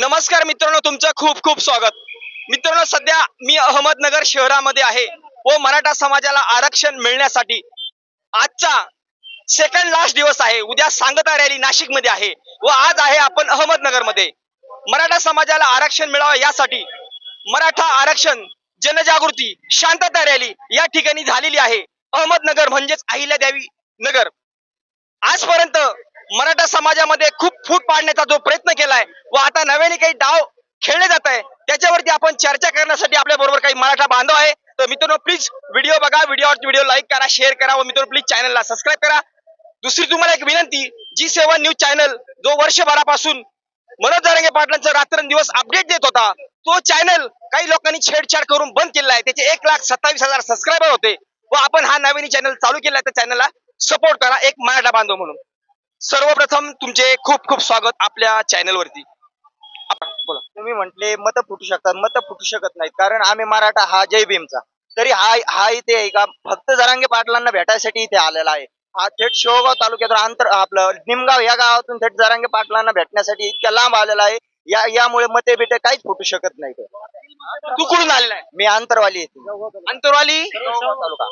नमस्कार मित्रांनो तुमचं खूप खूप स्वागत. मित्रांनो सध्या मी अहमदनगर शहरामध्ये आहे व मराठा समाजाला आरक्षण मिळण्यासाठी आजचा सेकंड लास्ट दिवस आहे. उद्या सांगता रॅली नाशिकमध्ये आहे व आज आहे आपण अहमदनगरमध्ये मराठा समाजाला आरक्षण मिळावं यासाठी मराठा आरक्षण जनजागृती शांतता रॅली या ठिकाणी झालेली आहे. अहमदनगर म्हणजेच अहिल्यादेवी नगर. आजपर्यंत मराठा समाजामध्ये खूप फूट पाडण्याचा जो प्रयत्न केलाय व आता नव्याने काही डाव खेळले जात आहे त्याच्यावरती आपण चर्चा करण्यासाठी आपल्या बरोबर काही मराठा बांधव आहे. तर मित्रांनो प्लीज व्हिडिओ बघा व्हिडिओवरती व्हिडिओ लाईक करा शेअर करा व मित्रांनो प्लीज चॅनलला सबस्क्राईब करा. दुसरी तुम्हाला एक विनंती जी सेवन न्यूज चॅनल जो वर्षभरापासून मनोज जारंगे पाटलांचं रात्रंदिवस अपडेट देत होता तो चॅनल काही लोकांनी छेडछाड करून बंद केला आहे. त्याचे एक लाख सत्तावीस हजार सबस्क्रायबर होते व आपण हा नवीन चॅनल चालू केला त्या चॅनलला सपोर्ट करा एक मराठा बांधव म्हणून. सर्वप्रथम तुमचे खूप खूप स्वागत आपल्या चॅनलवरती बोला. तुम्ही म्हटले मत फुटू शकतात मत फुटू शकत नाहीत. कारण आम्ही मराठा हा जय भीमचा. तरी हा हा इथे आहे का? फक्त जरांगे पाटलांना भेटायसाठी इथे आलेला आहे. हा थेट शेवगाव तालुक्यातून अंतर आपलं निमगाव या गावातून थेट जरांगे पाटलांना भेटण्यासाठी इतक्या लांब आलेला आहे. या यामुळे मते बिटे काहीच फुटू शकत नाही तू कुठून आलेला आहे? मी अंतरवाली येथे अंतरवाली तालुका.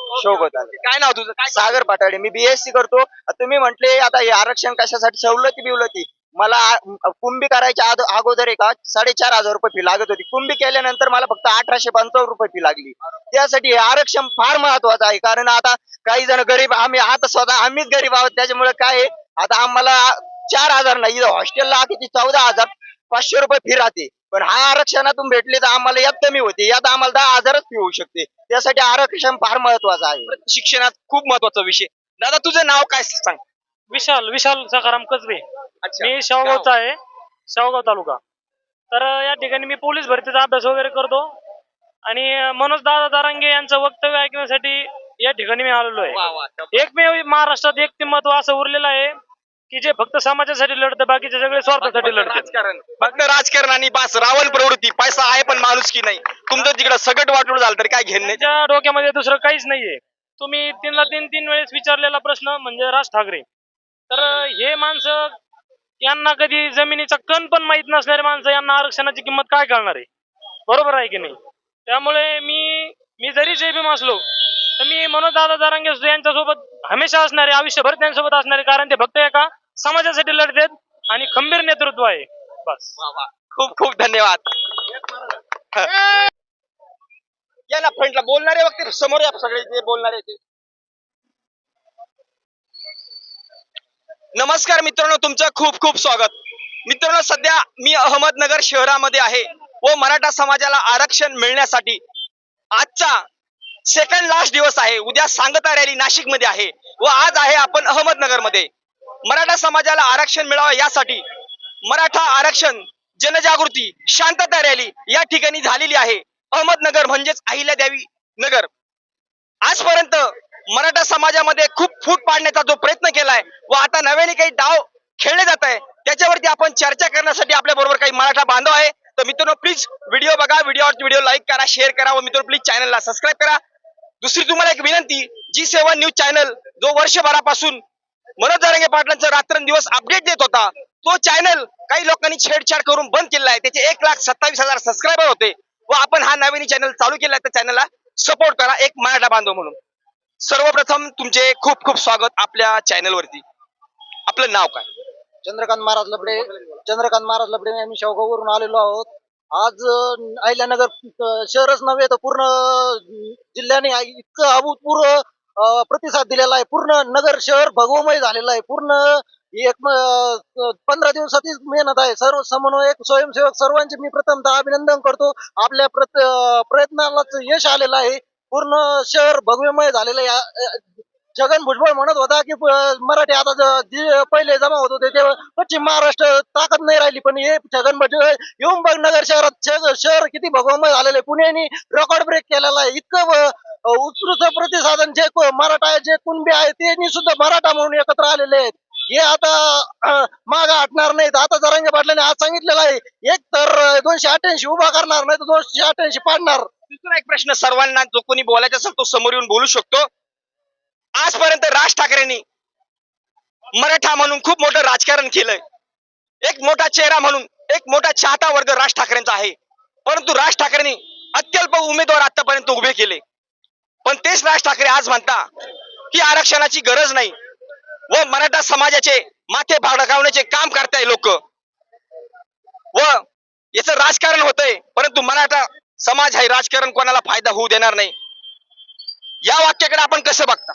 काय नाव तुझं? काय सागर पाटाडे मी बीएससी करतो. तुम्ही म्हटले आता हे आरक्षण कशासाठी? सवलती बिवलती. मला कुंभी करायच्या अगोदर एका साडेचार हजार रुपये फी लागत होती. कुंभी केल्यानंतर मला फक्त अठराशे पंचावन्न रुपये फी लागली. त्यासाठी हे आरक्षण फार महत्वाचं आहे. कारण आता काही जण गरीब आम्ही आता स्वतः आम्हीच गरीब आहोत. त्याच्यामुळे काय आहे, आता आम्हाला चार हजार नाही. हॉस्टेलला किती? चौदा हजार. पाचशे रुपये फी राहते. पण हा आरक्षणातून भेटले तर आम्हाला यात कमी होते. यात आम्हाला दहा हजारच फी होऊ शकते. त्यासाठी आरक्षण फार महत्वाचं आहे. शिक्षणात खूप महत्त्वाचा विषय. दादा तुझं नाव काय सांग? विशाल विशाल सखाराम कसबे. अच्छा. मी शावगावचा आहे. शावगाव तालुका. तर या ठिकाणी मी पोलीस भरतीचा अभ्यास वगैरे करतो. आणि मनोज दादा दारांगे यांचं वक्तव्य ऐकण्यासाठी या ठिकाणी मी आलेलो आहे. वा वा एकमेव महाराष्ट्रात व्यक्तिमत्व असं उरलेलं आहे. की जे फक्त समाजासाठी लढतं बाकीचे सगळे स्वार्थासाठी लढतात. राजकारण. फक्त राजकारण आणि बस रावण प्रवृत्ती पैसा आहे पण माणूस की नाही. तुमचं तिकडं सगट वाटून झालं तरी काय घेणं नाही. त्यांच्या डोक्यामध्ये दुसरं काहीच नाहीये. तुम्ही तीनला तीन तीन वेळेस विचारलेला प्रश्न म्हणजे राज ठाकरे. तर हे माणसं यांना कधी जमिनीचा कण पण माहीत नसणारे माणसं यांना आरक्षणाची किंमत काय कळणार आहे? बरोबर आहे की नाही? त्यामुळे मी मी जरी जयभीम असलो तर मी मनोज दादा दारांगे यांच्यासोबत हमेशा असणारे आयुष्यभर त्यांच्यासोबत असणारे कारण ते फक्त एका समाजासाठी लढतात आणि खंबीर नेतृत्व आहे. बस. खूप खूप धन्यवाद. या ना फ्रंटला बोलणारे वक्ते समोर या सगळे जे बोलणारे ते. नमस्कार मित्रांनो तुमचं खूप खूप स्वागत. मित्रांनो सध्या मी अहमदनगर शहरामध्ये आहे व मराठा समाजाला आरक्षण मिळण्यासाठी आजचा सेकंड लास्ट दिवस आहे. उद्या सांगता रॅली नाशिकमध्ये आहे. व आज आहे आपण अहमदनगरमध्ये मराठा समाजाला आरक्षण मिळावं यासाठी मराठा आरक्षण जनजागृती शांतता रॅली या ठिकाणी झालेली आहे. अहमदनगर म्हणजेच अहिल्यादेवी नगर. आजपर्यंत मराठा समाजामध्ये खूप फूट पाडण्याचा जो प्रयत्न केलाय व आता नव्याने काही डाव खेळले जात आहे त्याच्यावरती आपण चर्चा करण्यासाठी आपल्या बरोबर काही मराठा बांधव आहे. तर मित्रांनो प्लीज व्हिडिओ बघा. व्हिडिओ व्हिडिओ लाईक करा शेअर करा व मित्रांनो प्लीज चॅनलला सबस्क्राईब करा. दुसरी तुम्हाला एक विनंती जी सेवन न्यूज चॅनल जो वर्षभरापासून मनोज जारंगे पाटलांचा रात्रंदिवस अपडेट देत होता तो चॅनल काही लोकांनी छेडछाड करून बंद केला आहे. त्याचे एक लाख सत्तावीस हजार सबस्क्रायबर होते व आपण हा नवीन चॅनल चालू केला त्या चॅनलला सपोर्ट करा. एक मराठा बांधव म्हणून. सर्वप्रथम तुमचे खूप खूप स्वागत आपल्या चॅनलवरती आपलं नाव काय? चंद्रकांत महाराज लबडे. चंद्रकांत महाराज लबडे आम्ही शेवगाववरून आलेलो आहोत. आज अहिल्यानगर शहरच नव्हे तर पूर्ण जिल्ह्याने इतकं अभूतपूर्व अं, प्रतिसाद दिलेला आहे. पूर्ण नगर शहर भगवमय झालेलं आहे. पूर्ण एक पंधरा दिवसाचीच मेहनत आहे. सर्व समन्वयक स्वयंसेवक सर्वांचे मी प्रथमतः अभिनंदन करतो. आपल्या प्रत- प्रयत्नालाच यश आलेलं आहे. पूर्ण शहर भगवमय झालेलं आहे. छगन भुजबळ म्हणत होता की मराठी आता जे पहिले जमा होत होते ते पश्चिम महाराष्ट्र ताकद नाही राहिली. पण हे छगन भुजबळ येऊन बघ नगर शहरात शहर किती भगवमय झालेलं आहे. पुण्याने रेकॉर्ड ब्रेक केलेला आहे. इतकं उत्कृष्ट प्रतिसादन जे मराठा जे कुणबी आहे त्यांनी सुद्धा मराठा म्हणून एकत्र आलेले आहेत. हे आता माग हटणार नाहीत. आता जरांगे पाटलाने आज सांगितलेलं आहे एक तर दोनशे अठ्ठ्याऐंशी उभा करणार नाही तर दोनशे अठ्ठ्याऐंशी पाडणार. दुसरा एक प्रश्न सर्वांना जो कोणी बोलायचा असेल तो समोर येऊन बोलू शकतो. आजपर्यंत राज ठाकरेंनी मराठा म्हणून खूप मोठं राजकारण केलंय. एक मोठा चेहरा म्हणून एक मोठा चाहता वर्ग राज ठाकरेंचा आहे. परंतु राज ठाकरेंनी अत्यल्प उमेदवार आतापर्यंत उभे केले. पण तेच राज ठाकरे आज म्हणता की आरक्षणाची गरज नाही. व मराठा समाजाचे माथे भडकावण्याचे काम करताय लोक. व याच राजकारण होतंय परंतु मराठा समाज हे राजकारण कोणाला फायदा होऊ देणार नाही. या वाक्याकडे आपण कसं बघता?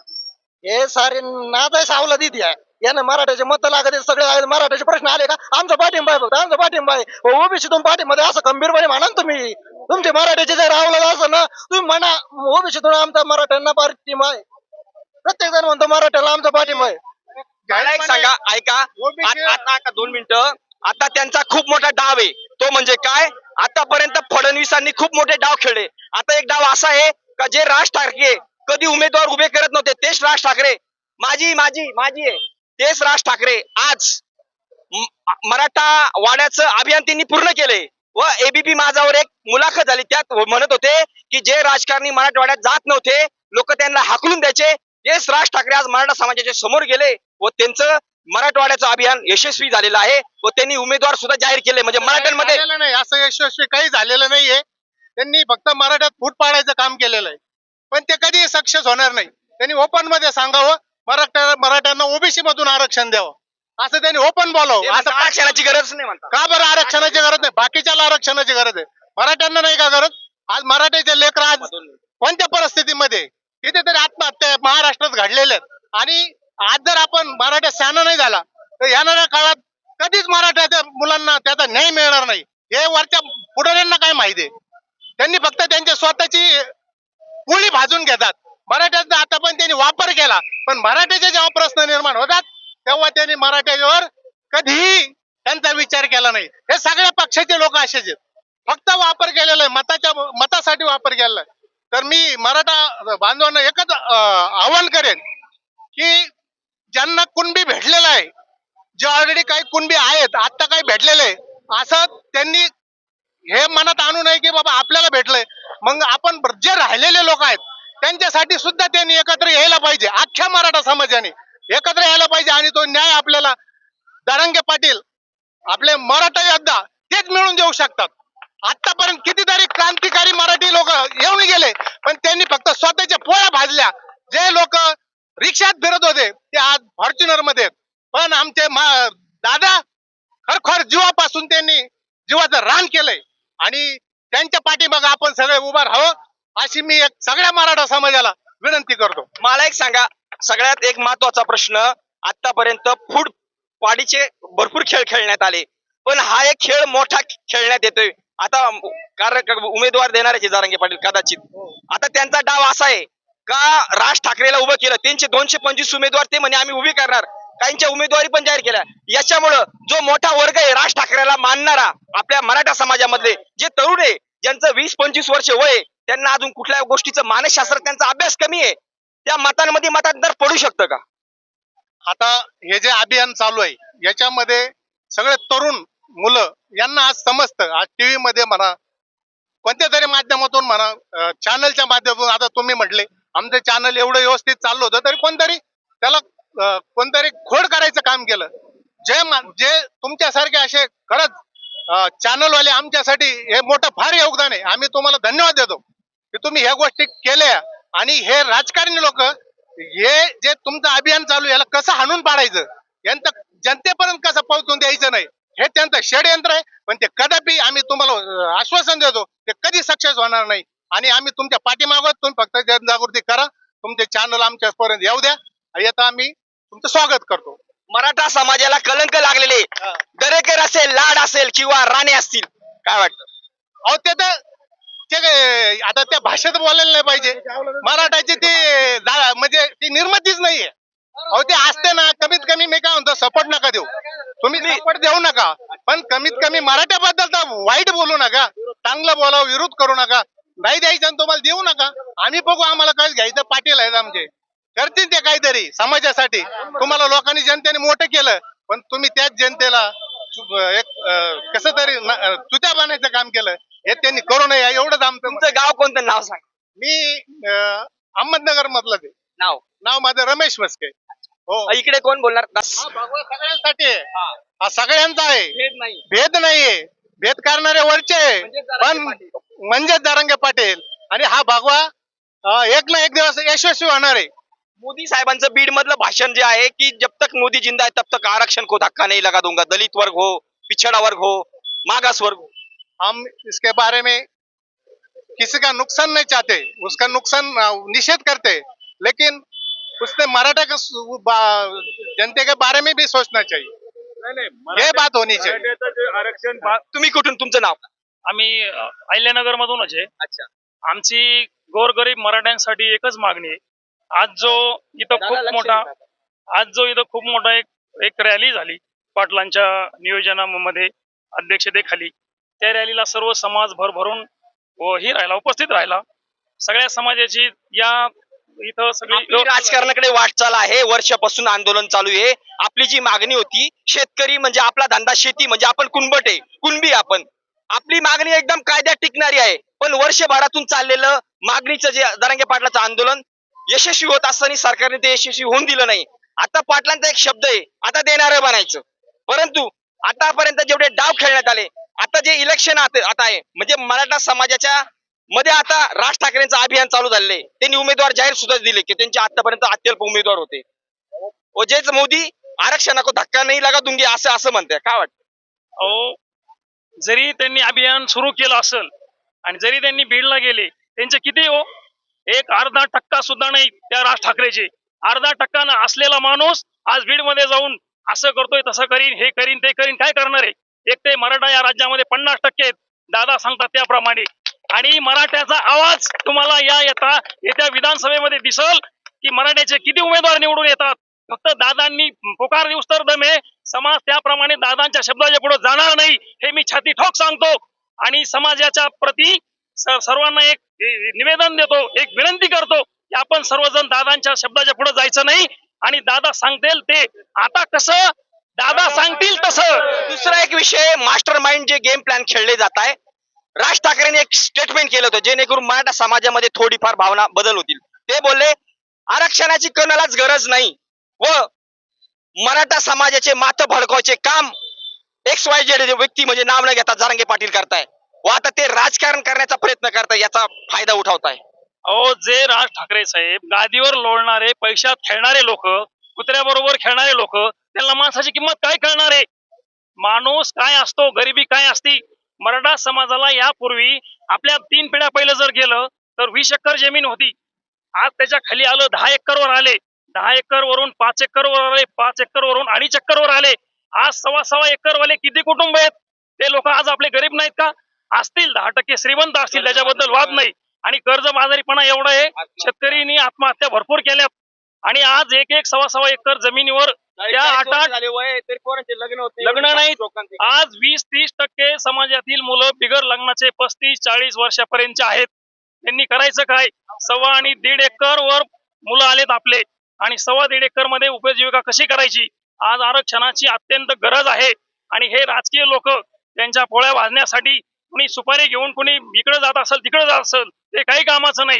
हे सारे नाद आहे सावला दिदी आहे. यानं मराठ्याचे मत लागत सगळे आहेत. मराठ्याचे प्रश्न आले का? आमचा पाठिंबा आहे फक्त आमचा पाठिंबा आहे. ओबीसीतून पाठिंबा असं खंबीरपणे म्हणा तुम्ही. तुमचे मराठ्याचे जर रावलं असं ना तुम्ही म्हणा ओबीसीतून आमचा मराठ्यांना पाठिंबा आहे. प्रत्येक जण म्हणतो मराठ्याला आमचा पाठिंबा आहे. एक सांगा ऐका. आता का दोन मिनिटं. आता त्यांचा खूप मोठा डाव आहे. तो म्हणजे काय? आतापर्यंत फडणवीसांनी खूप मोठे डाव खेळले. आता एक डाव असा आहे का जे राज ठाकरे कधी उमेदवार उभे करत नव्हते तेच राज ठाकरे. माझी माझी माझी आहे. तेच राज ठाकरे. आज मराठा वाड्याचं अभियान त्यांनी पूर्ण केले व एबीपी माझावर एक मुलाखत झाली. त्यात म्हणत होते की जे राजकारणी मराठवाड्यात जात नव्हते लोक त्यांना हाकलून द्यायचे. तेच राज ठाकरे आज मराठा समाजाच्या समोर गेले व त्यांचं मराठवाड्याचं अभियान यशस्वी झालेलं आहे व त्यांनी उमेदवार सुद्धा जाहीर केले. म्हणजे मराठ्यांमध्ये नाही. असं यशस्वी काही झालेलं नाहीये. त्यांनी फक्त मराठ्यात फूट पाडायचं काम केलेलं आहे. पण ते कधी सक्सेस होणार नाही. त्यांनी ओपनमध्ये सांगावं मराठा मराठ्यांना ओबीसी मधून आरक्षण द्यावं. असं त्यांनी ओपन बोलावं. असं आरक्षणाची गरज नाही म्हणतात. का बरं आरक्षणाची गरज नाही? बाकीच्याला आरक्षणाची गरज आहे. मराठ्यांना नाही का गरज? आज मराठ्याचे लेकर आज कोणत्या परिस्थितीमध्ये? तिथे तरी आत्महत्या महाराष्ट्रात घडलेल्या आहेत. आणि आज जर आपण मराठा शहाणा नाही झाला तर येणाऱ्या काळात कधीच मराठ्याच्या मुलांना त्याचा न्याय मिळणार नाही. हे वरच्या पुढाऱ्यांना काय माहिती आहे? त्यांनी फक्त त्यांच्या स्वतःची पोळी भाजून घेतात. मराठ्यांचा आता पण त्यांनी वापर केला. पण मराठ्याचे जेव्हा प्रश्न निर्माण होतात तेव्हा त्यांनी मराठ्यावर कधीही त्यांचा विचार केला नाही. हे सगळ्या पक्षाचे लोक असेच आहेत. फक्त वापर केलेला आहे मताच्या मतासाठी वापर केलेला आहे. तर मी मराठा बांधवांना एकच आव्हान आवाहन करेन की ज्यांना कुणबी भेटलेलं आहे जे ऑलरेडी काही कुणबी आहेत आता काही भेटलेले आहे असं त्यांनी हे मनात आणू नये की बाबा आपल्याला भेटलंय. मग आपण जे राहिलेले लोक आहेत त्यांच्यासाठी सुद्धा त्यांनी एकत्र यायला पाहिजे अख्ख्या मराठा समाजाने एकत्र यायला पाहिजे आणि तो न्याय आपल्याला दरंगे पाटील आपले मराठा योद्धा तेच मिळून देऊ शकतात. आतापर्यंत कितीतरी क्रांतिकारी मराठी लोक येऊन गेले पण त्यांनी फक्त स्वतःच्या पोळ्या भाजल्या. जे लोक रिक्षात फिरत होते ते आज फॉर्च्युनरमध्ये पण आमचे दादा खरखर जीवापासून त्यांनी जीवाचं रान केलंय. आणि त्यांच्या पाठी आपण सगळे उभा राहावं अशी मी एक सगळ्या मराठा समाजाला विनंती करतो. मला एक सांगा सगळ्यात एक महत्त्वाचा प्रश्न आतापर्यंत फूड पाडीचे भरपूर खेळ खेळण्यात आले. पण हा एक खेळ मोठा खेळण्यात येतोय. आता कारण उमेदवार देणार आहे जारांगे पाटील कदाचित. आता त्यांचा डाव असा आहे का राज ठाकरेला उभं केलं त्यांचे दोनशे पंचवीस उमेदवार ते म्हणे आम्ही उभे करणार. काहींच्या उमेदवारी पण जाहीर केल्या. याच्यामुळं जो मोठा वर्ग आहे राज ठाकरेला मानणारा आपल्या मराठा समाजामधले जे तरुण आहे ज्यांचं वीस पंचवीस वर्ष वय त्यांना अजून कुठल्या गोष्टीचं मानसशास्त्र त्यांचा अभ्यास कमी आहे त्या मतांमध्ये मतांतर पडू शकतं का? आता हे जे अभियान चालू आहे याच्यामध्ये सगळे तरुण मुलं यांना आज समजतं. आज टीव्ही मध्ये म्हणा कोणत्या तरी माध्यमातून म्हणा चॅनलच्या माध्यमातून आता तुम्ही म्हटले आमचं चॅनल एवढं व्यवस्थित चाललं होतं तरी कोणतरी त्याला कोणतरी खोड करायचं काम केलं. जे मा- जे तुमच्यासारखे असे खरंच चॅनल वाले आमच्यासाठी हे मोठं फार योगदान आहे. आम्ही तुम्हाला धन्यवाद देतो की तुम्ही ह्या गोष्टी केल्या आणि हे राजकारणी लोक हे जे तुमचं अभियान चालू याला कसं हाणून पाडायचं? यांचं जनतेपर्यंत कसं पोहोचून द्यायचं नाही? हे त्यांचं षडयंत्र आहे पण ते कदापि आम्ही तुम्हाला आश्वासन देतो ते कधी सक्सेस होणार नाही. आणि आम्ही तुमच्या पाठीमागत तुम्ही फक्त जनजागृती करा. तुमचे चॅनल आमच्यापर्यंत येऊ द्या. येता आम्ही तुमचं स्वागत करतो. मराठा समाजाला कलंक लागलेले. दरेकर असेल लाड असेल किंवा राणे असतील काय वाटतं? अहो ते तर ते काय, आता त्या भाषेत बोलायला नाही पाहिजे. मराठाची ती जा- म्हणजे ती निर्मितीच नाहीये. अहो ते असते ना कमीत कमी मी काय म्हणतो सपोर्ट नका देऊ. तुम्ही सपोर्ट देऊ नका. पण कमीत कमी मराठ्याबद्दल तर वाईट बोलू नका. चांगलं बोला विरोध करू नका. नाही द्यायचं आणि तुम्हाला देऊ नका. आम्ही बघू आम्हाला काय घ्यायचं पाटील आहेत आमचे. करतील ते काहीतरी समाजासाठी. तुम्हाला लोकांनी जनतेने मोठं केलं पण तुम्ही त्याच जनतेला एक कसं तरी चुत्या बनायचं काम केलं हे त्यांनी करू नये एवढंच आमचं. तुमचं गाव कोणतं? नाव सांग. मी अहमदनगर मधलं ते नाव? नाव माझं रमेश मस्के हो. इकडे कोण बोलणार. हा सगळ्यांसाठी हा. सगळ्यांचा आहे. भेद नाही भेद नाहीये. भेद करणारे वरचे आहे. म्हणजे पण पाटील. म्हणजे दरंगे पाटील. आणि हा भगवा एक ना एक दिवस यशस्वी होणार आहे. मोदी साहेबांचं बीड मधलं भाषण जे आहे की जब तक मोदी जिंदा है तब तक आरक्षण को धक्का नहीं लगा दूंगा. दलित वर्ग हो पिछड़ा वर्ग हो मागास वर्ग हो. हम इसके बारे में किसी का नुकसान नहीं चाहते उसका नुकसान निषेध करते लेकिन उसने मराठा का जनते के बारे में भी सोचना चाहिए। ये बात होनी चाहिए। आरक्षण तुम्ही कुठून? तुमचं नाव आम्ही अहिल्यानगर मधूनच आहे. अच्छा. आमची गोरगरीब मराठ्यांसाठी एकच मागणी आहे. आज जो इथं खूप मोठा. आज जो इथं खूप मोठा एक एक रॅली झाली. पाटलांच्या नियोजनामध्ये अध्यक्षतेखाली. त्या रॅलीला सर्व समाज भरभरून व ही राहिला उपस्थित राहिला. सगळ्या समाजाची या इथं सगळी राजकारणाकडे वाटचाल आहे. वर्षापासून आंदोलन चालू आहे. आपली जी मागणी होती शेतकरी म्हणजे आपला धंदा शेती म्हणजे आपण कुणबट आहे. कुणबी आपण. आपली मागणी एकदम कायद्यात टिकणारी आहे. पण वर्षभरातून चाललेलं मागणीचं जे दरांगे पाटलाचं आंदोलन यशस्वी होत असताना सरकारने ते यशस्वी होऊन दिलं नाही. आता पाटलांचा एक शब्द आहे आता देणारं बनायचं. परंतु आतापर्यंत जेवढे डाव खेळण्यात आले आता जे इलेक्शन आता आहे म्हणजे मराठा समाजाच्या मध्ये आता राज ठाकरेंचं अभियान चालू झाले त्यांनी उमेदवार जाहीर सुद्धा दिले की त्यांचे आतापर्यंत अत्यल्प उमेदवार होते. व जेच मोदी आरक्षणाको धक्का नाही लगा दुंगी असं असं म्हणते काय वाटतं? अहो जरी त्यांनी अभियान सुरू केलं असेल आणि जरी त्यांनी बीडला गेले त्यांचे किती हो? एक अर्धा टक्का सुद्धा नाही त्या राज ठाकरेचे. अर्धा टक्का ना असलेला माणूस आज बीडमध्ये जाऊन असं करतोय तसं करीन हे करीन ते करीन काय करणार आहे? एक ते मराठा या राज्यामध्ये पन्नास टक्के दादा सांगतात त्याप्रमाणे. आणि मराठ्याचा आवाज तुम्हाला या येता येत्या विधानसभेमध्ये दिसल की मराठ्याचे किती उमेदवार निवडून येतात? फक्त दादांनी पुकार देऊस तर दमे समाज त्याप्रमाणे दादांच्या शब्दाच्या पुढे जाणार नाही हे मी छाती ठोक सांगतो. आणि समाजाच्या प्रती सर्वांना एक निवेदन देतो एक विनंती करतो की आपण सर्वजण दादांच्या शब्दाच्या पुढे जायचं नाही आणि दादा सांगतील ते. आता कसं? दादा सांगतील तसं. दुसरा एक विषय मास्टर माइंड जे गेम प्लॅन खेळले जात आहे राज ठाकरेंनी एक स्टेटमेंट केलं होतं जेणेकरून मराठा समाजामध्ये थोडीफार भावना बदल होतील. ते बोलले आरक्षणाची कोणालाच गरज नाही व मराठा समाजाचे माथ भडकवायचे काम एक्स वाय जेड व्यक्ती म्हणजे नाव न घेता जारंगे पाटील करताय. व आता ते राजकारण करण्याचा प्रयत्न करताय याचा फायदा उठवताय. अहो जे राज ठाकरे साहेब गादीवर लोळणारे पैशात खेळणारे लोक कुत्र्याबरोबर खेळणारे लोक त्यांना माणसाची किंमत काय कळणार आहे? माणूस काय असतो गरिबी काय असती? मराठा समाजाला यापूर्वी आपल्या तीन पिढ्या पहिलं जर गेलं तर वीस एकर जमीन होती. आज त्याच्याखाली आलं दहा एकर वर आले. दहा एकर वरून पाच एकर वर आले पाच एकर वरून अडीच एकर वर आले. आज सव्वा सव्वा एकर वाले किती कुटुंब आहेत ते लोक आज आपले गरीब नाहीत का असतील दहा टक्के श्रीमंत असतील त्याच्याबद्दल वाद नाही. आणि कर्जबाजारीपणा एवढा आहे शेतकऱ्यांनी आत्महत्या भरपूर केल्यात. आणि आज एक एक सव्वा सव्वा एकर जमिनीवर त्या आठ आठ लग्न नाहीत. आज वीस तीस टक्के समाजातील मुलं बिगर लग्नाचे पस्तीस चाळीस वर्षापर्यंतचे आहेत. त्यांनी करायचं काय? सव्वा आणि दीड एकर वर मुलं आलेत आपले. आणि सव्वा दीड एकरमध्ये उपजीविका कशी करायची? आज आरक्षणाची अत्यंत गरज आहे. आणि हे राजकीय लोक त्यांच्या पोळ्या वाजण्यासाठी कुणी सुपारी घेऊन कुणी इकडे जात असेल तिकडे जात असेल ते काही कामाचं नाही.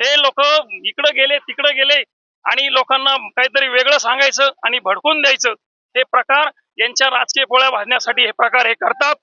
हे लोक इकडे गेले तिकडे गेले आणि लोकांना काहीतरी वेगळं सांगायचं आणि भडकून द्यायचं. हे प्रकार यांच्या राजकीय पोळ्या भाजण्यासाठी हे प्रकार हे करतात.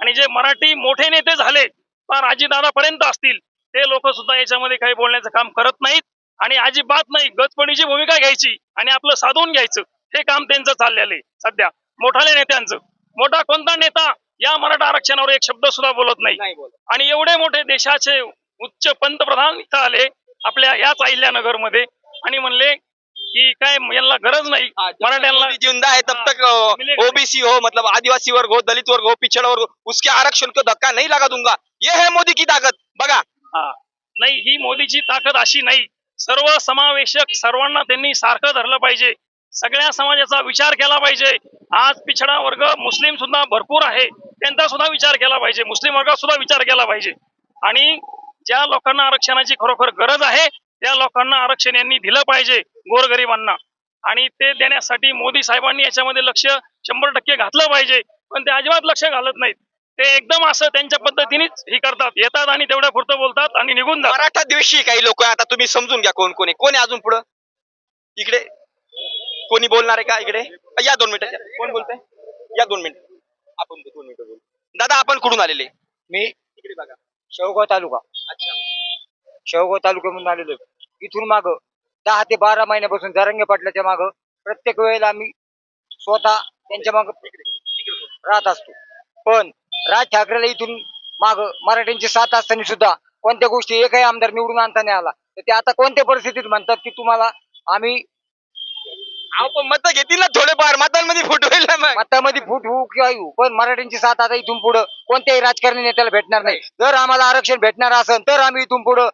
आणि जे मराठी मोठे नेते झाले फार अजितदादापर्यंत असतील ते लोक सुद्धा याच्यामध्ये काही बोलण्याचं काम करत नाहीत आणि अजिबात नाही. गजपणीची भूमिका घ्यायची आणि आपलं साधून घ्यायचं. हे काम त्यांचं चाललेलं आहे सध्या. मोठाल्या नेत्यांचं. मोठा कोणता नेता? या मराठा आरक्षणावर एक शब्द सुद्धा बोलत नाही. आणि एवढे मोठे देशाचे उच्च पंतप्रधान इथं आले आपल्या याच अहिल्यानगरमध्ये आणि म्हणले की काय यांना गरज नाही. मराठ्यांना जिंदा है तब तक मिलेगा। ओबीसी हो मतलब आदिवासी वर्ग हो दलित वर्ग हो पिछड़ा वर्ग हो उसके आरक्षण को धक्का नहीं लगा दूंगा। ये है मोदी की ताकत। बघा. नाही ही मोदीची ताकद अशी नाही. सर्व समावेशक सर्वांना त्यांनी सारखं धरलं पाहिजे. सगळ्या समाजाचा विचार केला पाहिजे. आज पिछडा वर्ग मुस्लिम सुद्धा भरपूर आहे. त्यांचा सुद्धा विचार केला पाहिजे. मुस्लिम वर्गात सुद्धा विचार केला पाहिजे. आणि ज्या लोकांना आरक्षणाची खरोखर गरज आहे त्या लोकांना आरक्षण यांनी दिलं पाहिजे गोरगरिबांना. आणि ते देण्यासाठी मोदी साहेबांनी याच्यामध्ये लक्ष शंभर टक्के घातलं पाहिजे. पण ते अजिबात लक्ष घालत नाहीत. ते एकदम असं त्यांच्या पद्धतीनेच हे करतात. येतात आणि तेवढ्या पुरतं बोलतात आणि निघून जातात. मराठा दिवशी काही लोक. आता तुम्ही समजून घ्या कोण कोण आहे. कोण अजून पुढं? इकडे. कोणी बोलणार आहे का इकडे? या दोन मिनिटं कोण बोलतंय? या दोन मिनिट. आपण दोन मिनिटं बोलू. दादा आपण कुठून आलेले? मी इकडे बघा. शेवगाव तालुका. अच्छा. शेवगाव तालुक्यामधून आलेलो. इथून माग दहा ते बारा महिन्यापासून जरंगे पाटलाच्या माग प्रत्येक वेळेला आम्ही स्वतः त्यांच्या माग राहत असतो. पण राज ठाकरेला इथून माग मराठ्यांची साथ असताना सुद्धा कोणत्या गोष्टी एकही आमदार निवडून आणता नाही आला. तर ते आता कोणत्या परिस्थितीत म्हणतात की तुम्हाला आम्ही अहो पण मत घेतील ना थोडेफार. मतांमध्ये फुट होईल ना मग. मतामध्ये फूट होऊ किंवा येऊ पण मराठ्यांची साथ आता इथून पुढं कोणत्याही राजकारणी नेत्याला भेटणार नाही. जर आम्हाला आरक्षण भेटणार असेल तर आम्ही इथून पुढं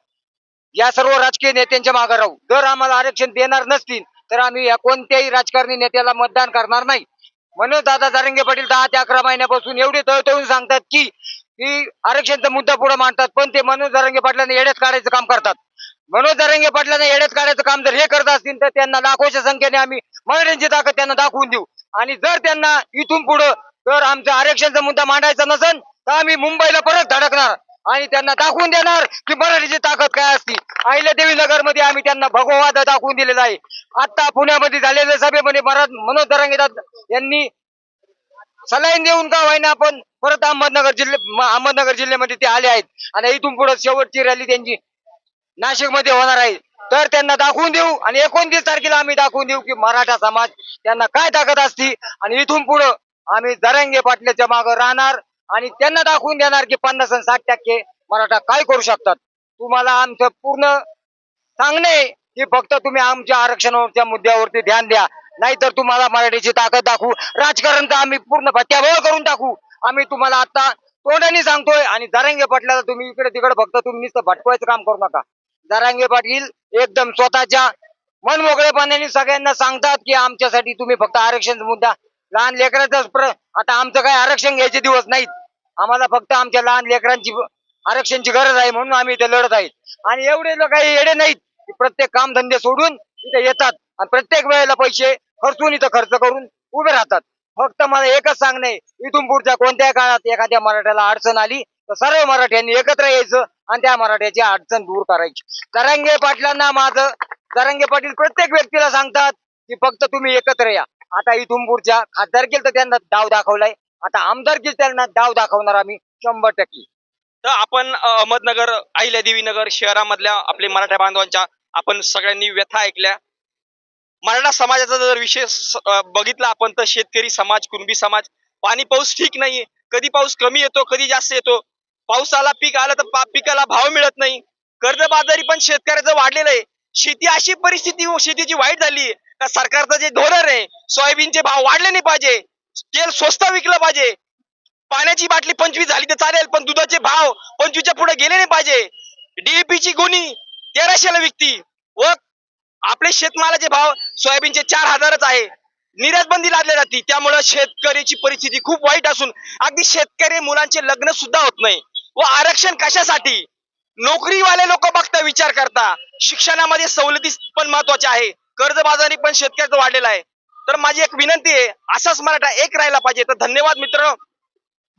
या सर्व राजकीय नेत्यांच्या मागे राहू. जर आम्हाला आरक्षण देणार नसतील तर आम्ही या कोणत्याही राजकारणी नेत्याला मतदान करणार नाही. म्हणून दादा जारंगे पाटील दहा ते अकरा महिन्यापासून एवढे तळतळून सांगतात की की आरक्षणचा मुद्दा पुढे मांडतात पण ते मनोज जारंगे पाटलांना येड्यात काढायचं काम करतात. मनोज दरंगे पाटलांना येड्यात काढायचं काम जर हे करत असतील तर त्यांना लाखोच्या संख्येने आम्ही मराठ्यांची ताकद त्यांना दाखवून देऊ. आणि जर त्यांना इथून पुढं जर आमचा आरक्षणचा मुद्दा मांडायचा नसेल तर आम्ही मुंबईला परत धडकणार. आणि त्यांना दाखवून देणार की मराठीची ताकद काय असती. अहिल्यादेवी नगरमध्ये आम्ही त्यांना भगववाद दाखवून दिलेला आहे. आता पुण्यामध्ये झालेल्या सभेमध्ये मनोज दरांगे यांनी सलाईन देऊन का होईना आपण परत अहमदनगर जिल्हे अहमदनगर जिल्ह्यामध्ये ते आले आहेत. आणि इथून पुढे शेवटची रॅली त्यांची नाशिकमध्ये होणार आहे. तर त्यांना दाखवून देऊ आणि एकोणतीस तारखेला आम्ही दाखवून देऊ की मराठा समाज त्यांना काय ताकद असती. आणि इथून पुढं आम्ही जरंगे पाटल्याच्या मागे राहणार आणि त्यांना दाखवून देणार की पन्नास आणि साठ टक्के मराठा काय करू शकतात. तुम्हाला आमचं पूर्ण सांगणे की फक्त तुम्ही आमच्या आरक्षणाच्या मुद्द्यावरती ध्यान द्या. नाहीतर तुम्हाला मराठीची ताकद दाखवू. राजकारण तर आम्ही पूर्ण भट्ट्याबळ करून टाकू. आम्ही तुम्हाला आता तोंडाने सांगतोय आणि जरंगे पाटल्याला तुम्ही इकडे तिकडे फक्त तुम्ही नुसतं भटकवायचं काम करू नका. जरांगे पाटील एकदम स्वतःच्या मनमोकळेपणाने सगळ्यांना सांगतात की आमच्यासाठी तुम्ही फक्त आरक्षण मुद्दा लहान लेकरांचाच प्र आता आमचं काही आरक्षण घ्यायचे दिवस नाहीत. आम्हाला फक्त आमच्या लहान लेकरांची आरक्षणची गरज आहे म्हणून आम्ही इथे लढत आहेत आणि एवढे लोक येडे नाहीत. प्रत्येक कामधंदे सोडून इथे येतात आणि प्रत्येक वेळेला पैसे खर्चून इथं खर्च करून उभे राहतात. फक्त मला एकच सांगणे इथून पुढच्या कोणत्याही काळात एखाद्या मराठ्याला अडचण आली तर सर्व मराठ्यांनी एकत्र यायचं आणि त्या मराठ्याची अडचण दूर करायची. तरंगे पाटलांना माझं तरंगे पाटील प्रत्येक व्यक्तीला सांगतात की फक्त तुम्ही एकत्र या. आता इथून पुढच्या खासदारकील तर त्यांना डाव दाखवलाय. आता आमदारकील त्यांना डाव दाखवणार आम्ही शंभर टक्के. तर आपण अहमदनगर अहिल्यादेवी नगर शहरामधल्या आपले मराठा बांधवांच्या आपण सगळ्यांनी व्यथा ऐकल्या. मराठा समाजाचा जर विषय बघितला आपण तर शेतकरी समाज कुणबी समाज पाणी पाऊस ठीक नाहीये. कधी पाऊस कमी येतो कधी जास्त येतो. पावसाला पीक आलं तर पिकाला भाव मिळत नाही. कर्जबाजारी पण शेतकऱ्याचं वाढलेलं आहे. शेती अशी परिस्थिती शेतीची वाईट झाली का सरकारचं जे धोरण आहे सोयाबीनचे भाव वाढले नाही पाहिजे. तेल स्वस्त विकलं पाहिजे. पाण्याची बाटली पंचवीस झाली तर चालेल पण दुधाचे भाव पंचवीसच्या पुढे गेले नाही पाहिजे. डीएपी ची गुणी तेराशेला विकती. व आपले शेतमालाचे भाव सोयाबीनचे चार हजारच आहे. निर्यात बंदी लादली जाते. त्यामुळं शेतकऱ्याची परिस्थिती खूप वाईट असून अगदी शेतकरी मुलांचे लग्न सुद्धा होत नाही. व आरक्षण कशासाठी? नोकरीवाले लोक बघता विचार करता. शिक्षणामध्ये सवलती पण महत्त्वाच्या आहे. कर्जबाजारी पण शेतकऱ्याचं वाढलेला आहे. तर माझी एक विनंती आहे असाच मराठा एक राहायला पाहिजे. तर धन्यवाद मित्र.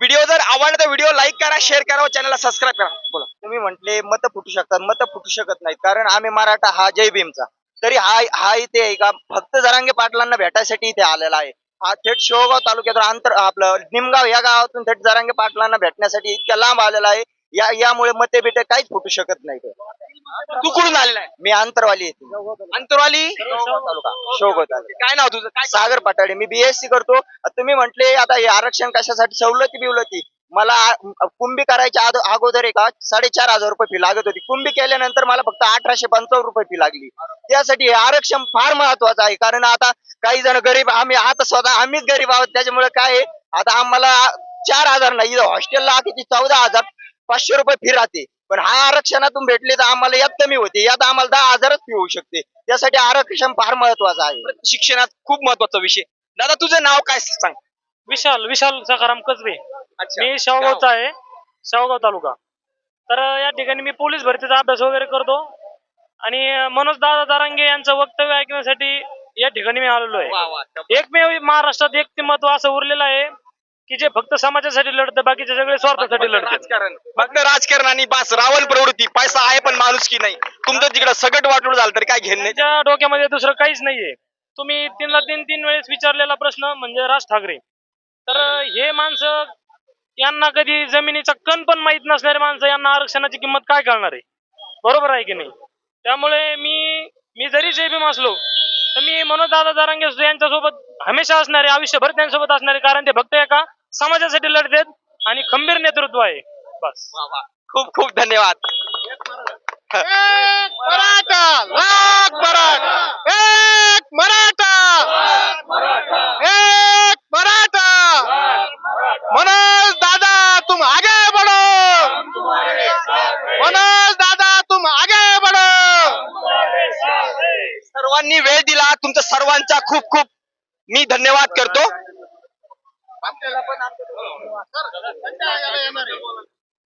व्हिडिओ जर आवडला तर व्हिडिओ लाईक करा शेअर करा व चॅनलला सबस्क्राईब करा. बोला. तुम्ही म्हटले मत फुटू शकतात. मत फुटू शकत नाहीत. कारण आम्ही मराठा हा जय भीमचा. तरी हा हा इथे का? फक्त जरांगे पाटलांना भेटायसाठी इथे आलेला आहे. हा थेट शिवगाव तालुक्यातून अंतर आपलं निमगाव या गावातून थेट जरांगे पाटलांना भेटण्यासाठी इतक्या लांब आलेला आहे. या यामुळे मते बिटे काहीच फुटू शकत नाही. तू कुठून आलेला आहे. मी अंतरवाली येते. अंतरवाली शेवगाव तालुका. काय नाव तुझं? काय सागर पाटाडे मी बीएससी करतो. तुम्ही म्हटले आता हे आरक्षण कशासाठी? सवलती बिवलती मला कुंभी करायच्या अगोदर एका साडेचार हजार रुपये फी लागत होती. कुंभी केल्यानंतर मला फक्त अठराशे पंचावन्न रुपये फी लागली. त्यासाठी हे आरक्षण फार महत्वाचं आहे. कारण आता काही जण गरीब आम्ही आता स्वतः आम्हीच गरीब आहोत. त्याच्यामुळे काय आहे, आता आम्हाला चार हजार नाही. इथं हॉस्टेलला किती? चौदा हजार पाचशे रुपये फी राहते. पण हा आरक्षणातून भेटले तर आम्हाला यात कमी होते. यात आम्हाला दहा हजारच फी होऊ शकते. त्यासाठी आरक्षण फार महत्वाचं आहे. शिक्षणात खूप महत्त्वाचा विषय. दादा तुझं नाव काय सांग? विशाल विशाल सखाराम कसबे. अच्छा. मी शेवगावचा आहे शेवगाव तालुका. तर या ठिकाणी मी पोलीस भरतीचा अभ्यास वगैरे करतो. आणि मनोज दादा दारांगे यांचं वक्तव्य ऐकण्यासाठी या ठिकाणी मी आलेलो आहे. वा वा एकमेव महाराष्ट्रात व्यक्तिमत्व असं उरलेलं आहे की जे फक्त समाजासाठी लढतं बाकीचे सगळे स्वार्थासाठी लढतात. राजकारण. फक्त राजकारण आणि बस रावण प्रवृत्ती. पैसा आहे पण माणुसकी नाही? तुमचं तिकडं सगट वाटून झालं तर काय घेणं नाही. त्यांच्या डोक्यामध्ये दुसरं काहीच नाहीये. तुम्ही तीनला तीन तीन वेळेस विचारलेला प्रश्न म्हणजे राज ठाकरे. तर हे माणसं यांना कधी जमिनीचा कण पण माहीत नसणारे माणसं यांना आरक्षणाची किंमत काय कळणार आहे? बरोबर आहे की नाही? त्यामुळे मी मी जरी जयभीम असलो तर मी मनोज दादा जारांगे यांच्यासोबत हमेशा असणारे आयुष्यभर त्यांच्यासोबत असणारे कारण ते फक्त एका समाजासाठी लढतात आणि खंबीर नेतृत्व आहे. बस. खूप खूप धन्यवाद. एक मराठा. लाख मराठा. एक मराठा एक मराठा मनोज दादा तुम आगे बढ़ो मनोज दादा तुम आगे बढ़ो सर्वांनी वेळ दिला. तुमचा सर्वांचा खूप खूप मी धन्यवाद करतो. आपल्याला पण